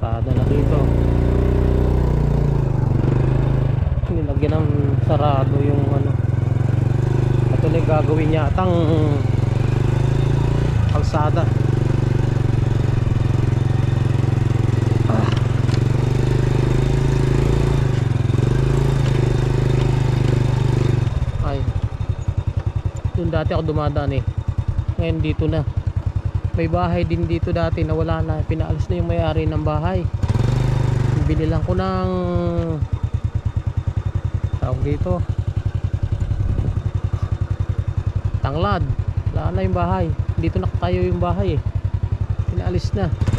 Parada na dito. Nilagyan ng sarado yung ano. Ito na gagawin yatang kalsada. Ah. Ay. Doon dati ako dumadaan eh. Ngayon dito na. May bahay din dito dati na wala na. Pinaalis na yung may-ari ng bahay. Binilang ko ng tawag dito. Tanglad. Wala na yung bahay. Dito nakatayo yung bahay eh. Pinaalis na.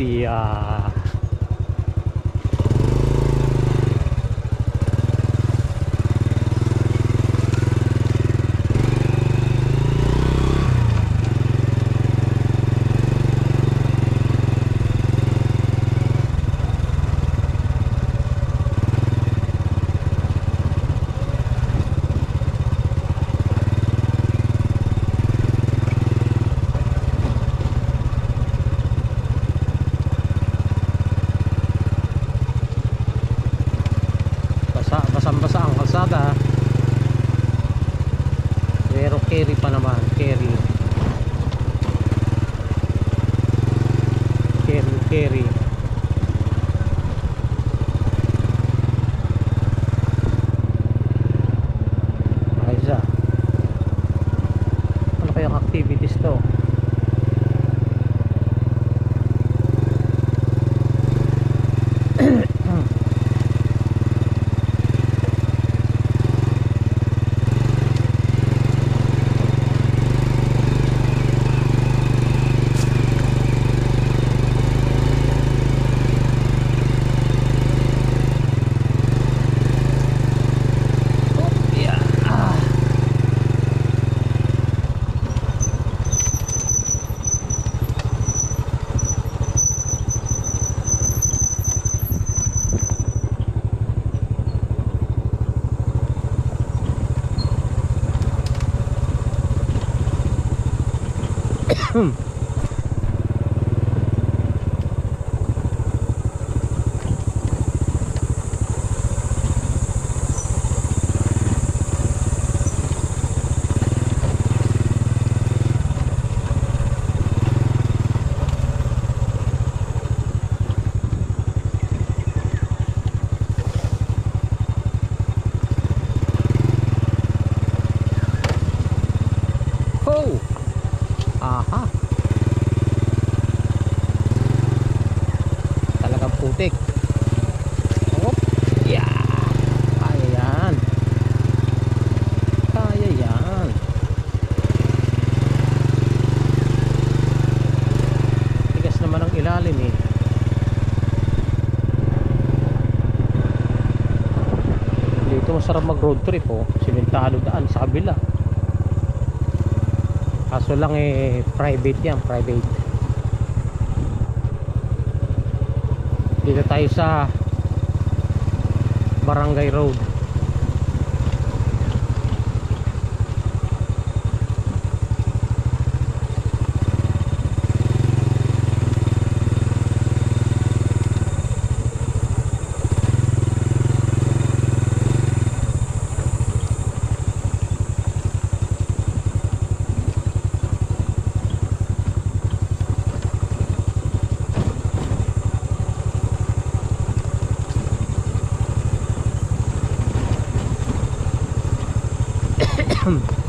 the uh, activities to? Kopya. Ah. Oh! Aha! Talagang putik. Oh! Yeah! Kaya yan. Kaya yan. Tigas naman ang ilalim eh. Masarap mag road trip oh. Simentado daan sa kabila. Kaso lang eh private yan, private. Dito tayo sa Barangay Road. hm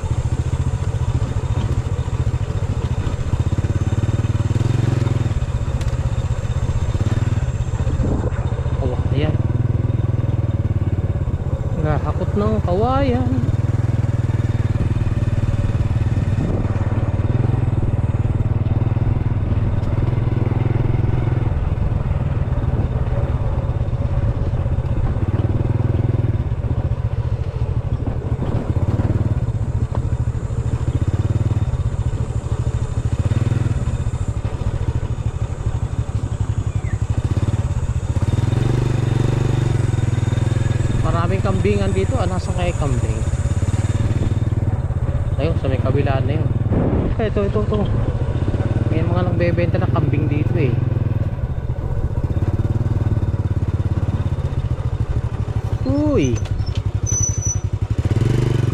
dito. Ah, nasa kaya kambing? Ayun, sa may kabila na yun. Eh, ito, ito, ito. May mga nagbebenta na kambing dito eh. Uy!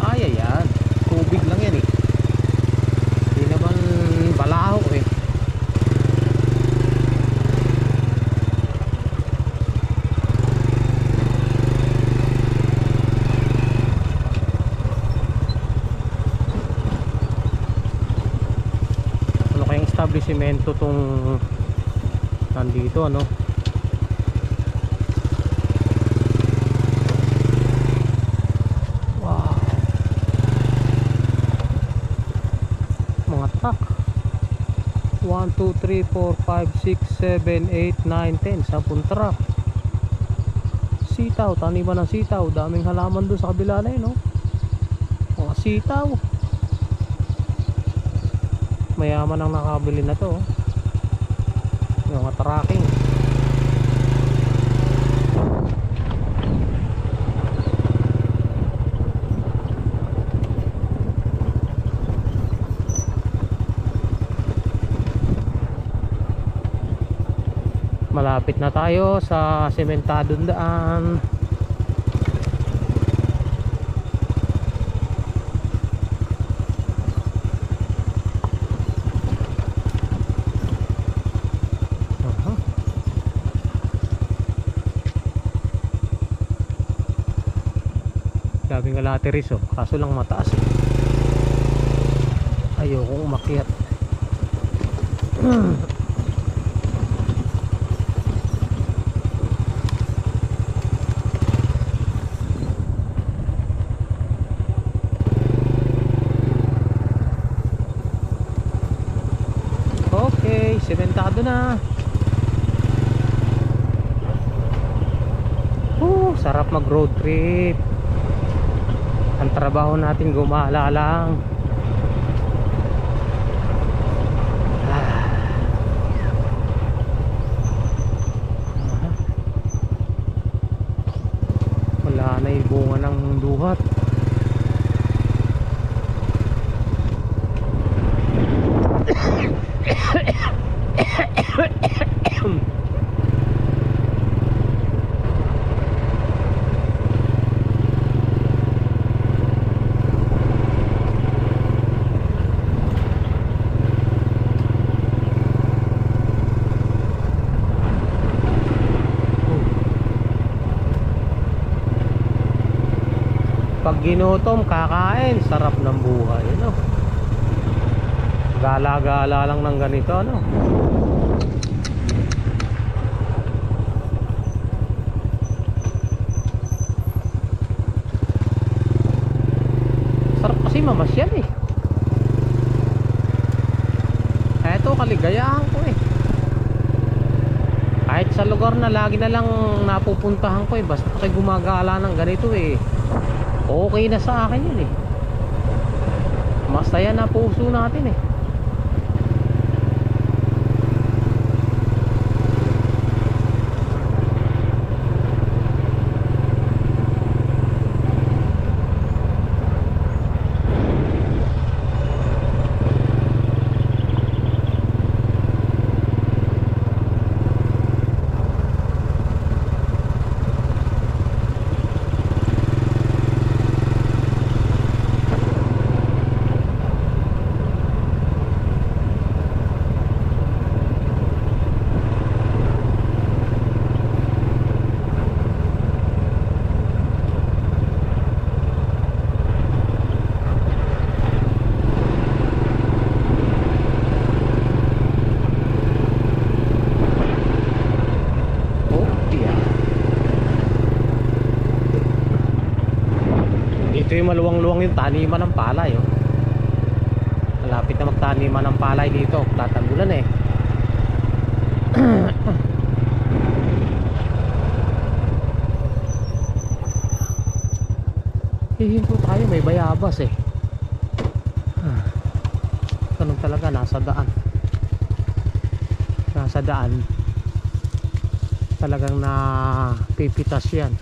Ay, ayan. Tubig lang yan eh. Hindi naman balaho eh. ano kayang establishmento tong nandito ano? Wow. Mga truck. 1, 2, 3, 4, 5, 6, 7, 8, 9, 10 10 truck. Sitaw, taniman ng sitaw. Daming halaman doon sa kabila na yun no? mga sitaw mayaman ang nakabili na to oh. yung mga tracking malapit na tayo sa sementadong daan Daming kalateris oh, kaso lang mataas eh. Ayokong umakyat. Okay, sementado na. Sarap mag road trip. Ang trabaho natin gumala lang. Ah. Wala na yung bunga ng duhat. Ginutom, kakain, sarap ng buhay, no? Gala-gala lang ng ganito, no? Sarap kasi mamasyal eh. Eto, kaligayahan ko eh. Kahit sa lugar na lagi na lang napupuntahan ko eh, basta kay gumagala ng ganito eh. Okay na sa akin yun eh. Masaya na puso natin eh. Maluwang yung taniman ng palay oh. Malapit na magtaniman ng palay dito Tatagulan eh Hihinto tayo may bayabas eh. Ganun talaga nasa daan Nasa daan Talagang na pipitas yan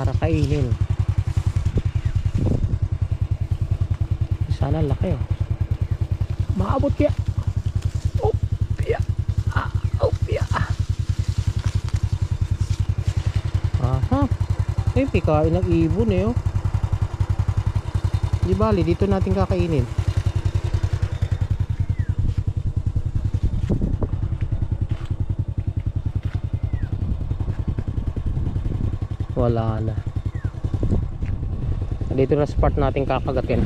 para kainin. Sana laki oh. Maabot kaya. Oh ah, oh piya aha. Eh pikain ng ibon eh oh. Di bali dito natin kakainin wala na. Dito na spot natin kakagatin.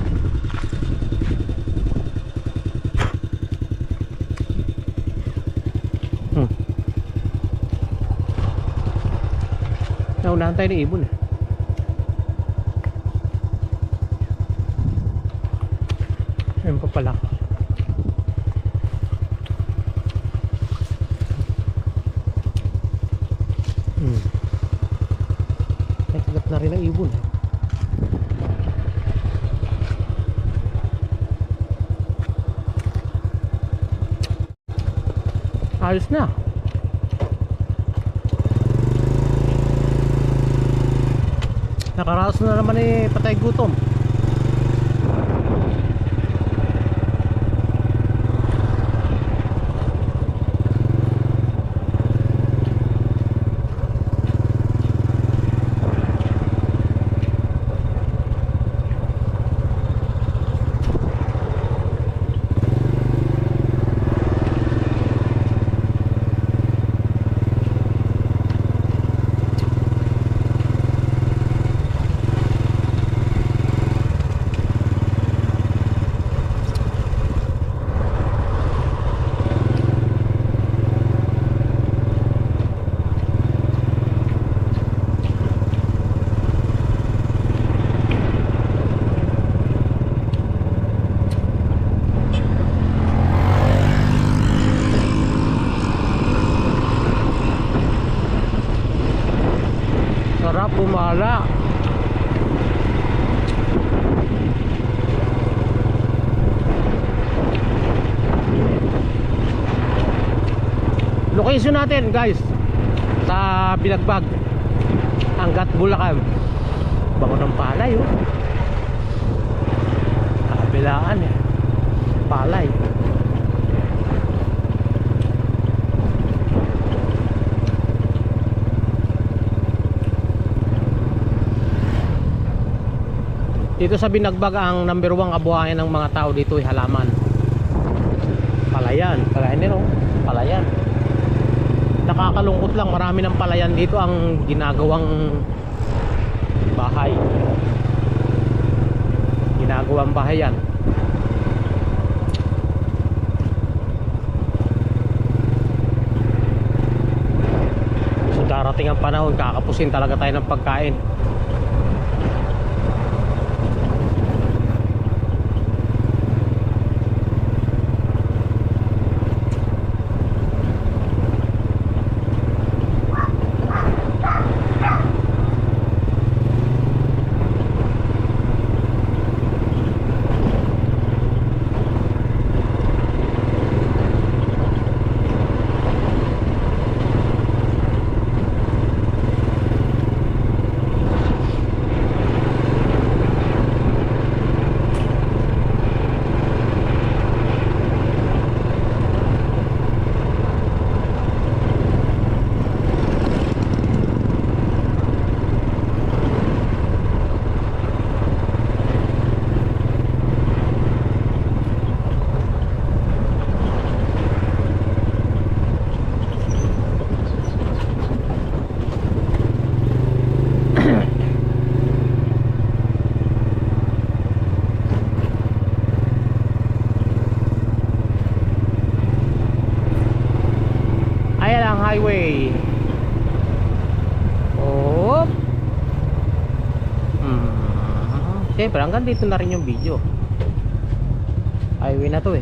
Hmm. naunahan tayo ng ibon eh. Ayun pa pala hmm Rin ang ibon. Ayos na. Nakaraos na naman eh patay gutom. Sarap bumala. Location natin guys sa Binagbag Hanggat Bulacan Bango ng palay oh Kabilaan eh Palay Dito sa Binagbag ang number 1 kabuhayan ng mga tao dito ay halaman. Palayan, palayan nila, oh. palayan. Nakakalungkot lang, marami ng palayan dito ang ginagawang bahay. Ginagawang bahay yan. So darating ang panahon, kakapusin talaga tayo ng pagkain. Siyempre, hanggang dito na rin yung video. Highway na to eh.